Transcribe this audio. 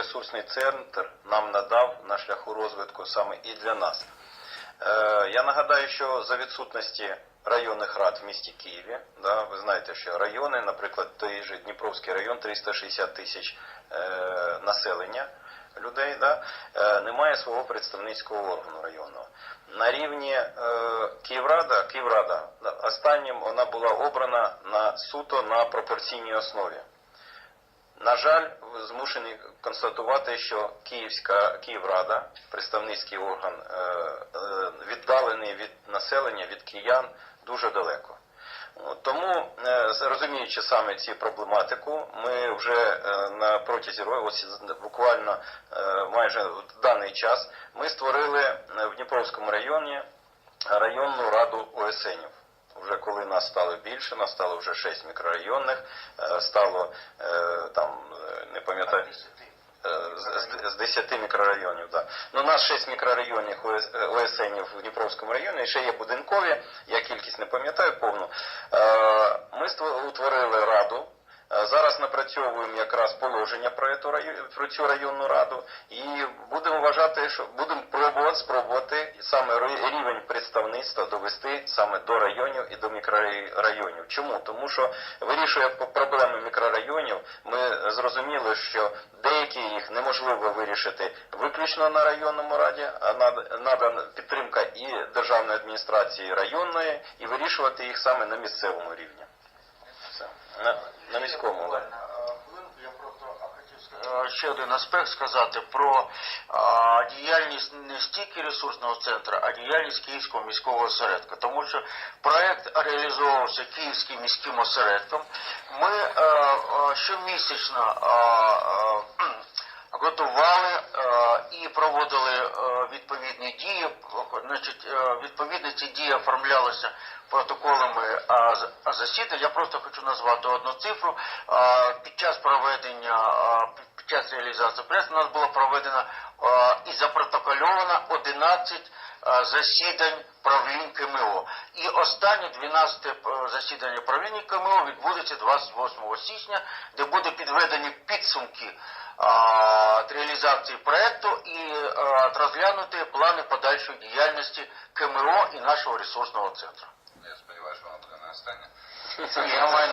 ресурсний центр нам надав на шляху розвитку саме і для нас. Е, Я нагадаю, що за відсутності районних рад в місті Києві, да, ви знаєте, що райони, наприклад, той же Дніпровський район, 360 тисяч е, населення людей, да, е, немає свого представницького органу районного. На рівні е, Київрада, Київрада останнім вона була обрана на суто на пропорційній основі. На жаль, змушений констатувати, що Київська Київрада, представницький орган, е, е, віддалений від населення, від киян дуже далеко. Тому, е, розуміючи саме цю проблематику, ми вже на протязі ось буквально майже в даний час, ми створили в Дніпровському районі районну раду ОСНів. Вже коли нас стало більше, нас стало вже 6 мікрорайонних, е, стало е, там, е, не пам'ятаю, з- з- з 10 мікрорайонів. Да. Ну, у нас 6 мікрорайонів ОС- ОСНів в Дніпровському районі, і ще є будинкові, я кількість не пам'ятаю повну. Ми Ми ство- утворили раду. Е, Зараз напрацьовуємо якраз положення про цю, про цю районну раду і будемо вважати, що будемо пробувати спробувати саме рівень представництва довести саме до районів і до мікрорайонів. Чому? Тому що вирішує проблеми мікрорайонів, ми зрозуміли, що деякі їх неможливо вирішити виключно на районному раді, а треба підтримка і державної адміністрації районної, і вирішувати їх саме на місцевому рівні. На, на міському, так. Буквально, е, хвилинку, я просто хотів ска- е, ще один аспект сказати про діяльність не стільки ресурсного центру, а діяльність Київського міського осередка. Тому що проект реалізовувався Київським міським осередком. Ми е, е, щомісячно е, е, готували е, і проводили е, відповідні дії. Значить, е, відповідно ці дії оформлялися протоколами засідань. Я просто хочу назвати одну цифру. Під час проведення, під- час реалізації прес у нас було проведено і запротокольовано 11 а, засідань правлінь КМО. І останнє 12 е, засідання правління КМО відбудеться 28 січня, де буде підведені підсумки реалізації проекту і розглянути плани подальшої діяльності КМО і нашого ресурсного центру. Я сподіваюся, воно буде не останнє.